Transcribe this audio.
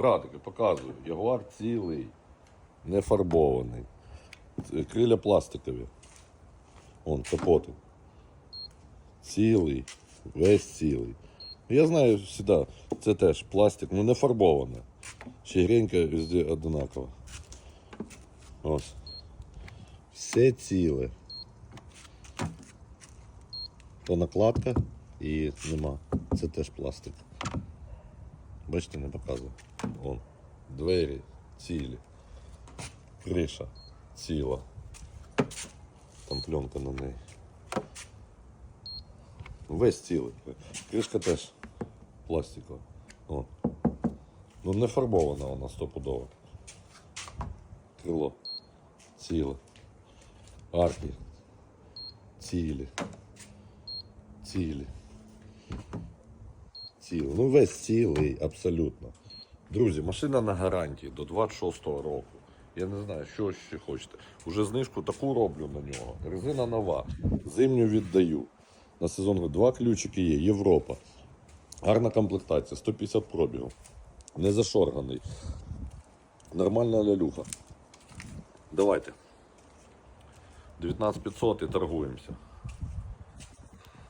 Братики, показую. Ягуар цілий, не фарбований. Криля пластикові. Он, капоти. Цілий, весь цілий. Я знаю завжди, це теж пластик, ну не фарбоване. Щегренька везде одинакова. Ось. Все ціле. То накладка і нема. Це теж пластик. Бачите, не показую. Вон. Двері цілі. Криша ціла. Там пленка на неї. Весь цілий. Кришка теж пластикова. О. Ну не фарбована вона стопудово. Крило. Ціле. Арки. Цілі. Цілі. Цілий. Ну, весь цілий, абсолютно. Друзі, машина на гарантії до 26-го року. Я не знаю, що ще хочете. Уже знижку таку роблю на нього. Резина нова. Зимню віддаю. На сезон два ключики є. Європа. Гарна комплектація, 150 пробігів. Не зашорганий. Нормальна лялюха. Давайте. 19500 і торгуємося.